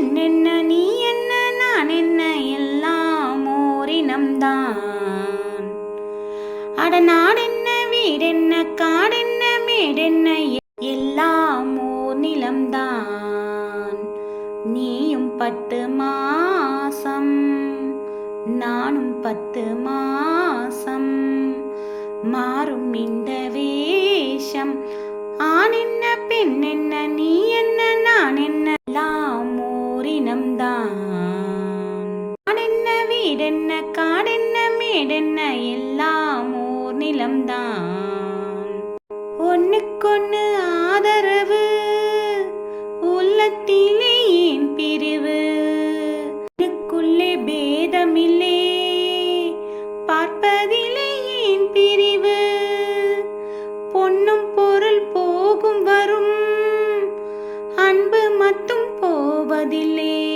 என்னென்ன நீ என்ன நான் என்ன எல்லாம் ஓரினம்தான். அட நாடென்ன வீடென்ன காடென்ன மேடென்ன எல்லாம் ஓர் நிலம்தான் நீயும் பத்து மாசம் நானும் பத்து வீடென்ன காடென்ன மேடென்ன எல்லாம் ஓர் நிலம்தான். ஒன்னுக்கொன்னு ஆதரவு உள்ளத்திலே ஏன் பிரிவு? எனக்குள்ளே பேதமில்லே பார்ப்பதிலே ஏன் பிரிவு? பொன்னும் பொருள் போகும் வரும் அன்பு மட்டும் போவதில்லை.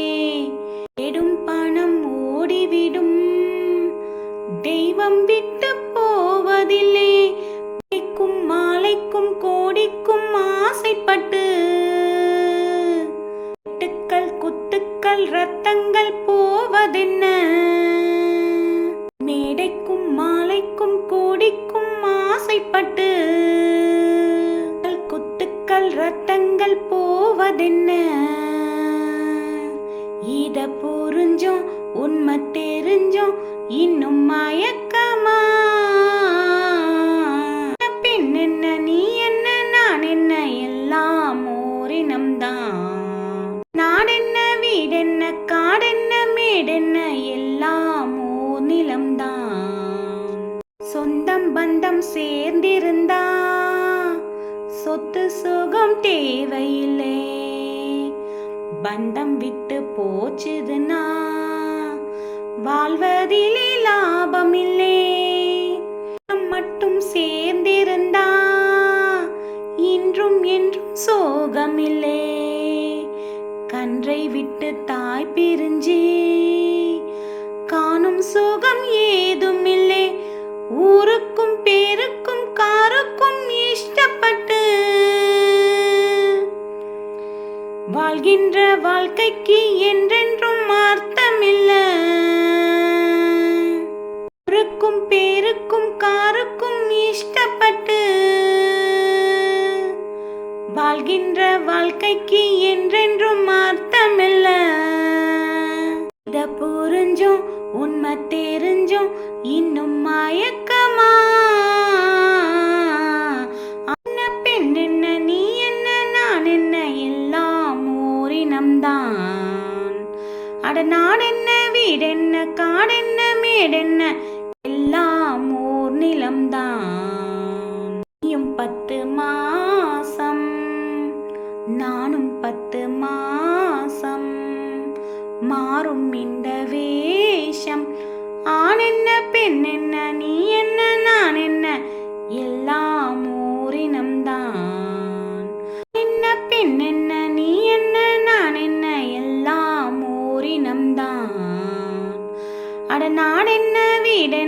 பூக்கள் ரத்தங்கள் போவதென்ன? மேடைக்கும் மாலைக்கும் கோடிக்கும் ஆசைப்பட்டு குத்துக்கள் ரத்தங்கள் போவதென்ன? இத புரிஞ்சும் உண்மை தெரிஞ்சோம் இன்னும் மயக்கமா? என்ன நீ என்ன நான் என்ன எல்லாம் ஓரினம்தான். நாடென்ன வீடென்ன காடென்ன மேடென்ன எல்லாமோ நிலம்தான். சொந்தம் பந்தம் சேர்ந்திருந்தா சொத்து சுகம் தேவையில்லை. பந்தம் விட்டு போச்சுதுன்னா வாழ்வதிலே லாபம் இல்லை மட்டும் சேர்ந்திருந்தா இன்றும் என்றும் சோகமில்லை. தன்றை விட்டு தாய் பிரிஞ்சி. காணும் சுகம் ஏதுமில்லை. ஊருக்கும் பேருக்கும் காருக்கும் இஷ்டப்பட்டு. வாழ்கின்ற வாழ்க்கைக்கு என்றென்றும் அர்த்தமில்லை. வாழ்கின்ற வாழ்க்கைக்கு என்றென்றும் அர்த்தமில்ல. இத புரிஞ்சும் உண்மை தெரிஞ்சோம் இன்னும் மயக்கமா? அண்ண பெண் என்ன நீ என்ன நான் என்ன எல்லாம் ஓரினம்தான் அட நாடென்ன வீடென்ன காடென்ன மேடென்ன எல்லாம் ஓர் நிலம்தான் மாறும் இந்த வேஷம். ஆண் என்ன பெண் என்ன நீ என்ன நான் என்ன எல்லாம் ஓரினம்தான். என்ன பெண் என்ன நீ என்ன நான் என்ன எல்லாம் ஓரினம்தான். அட நாடென்ன வீடென்ன காடென்ன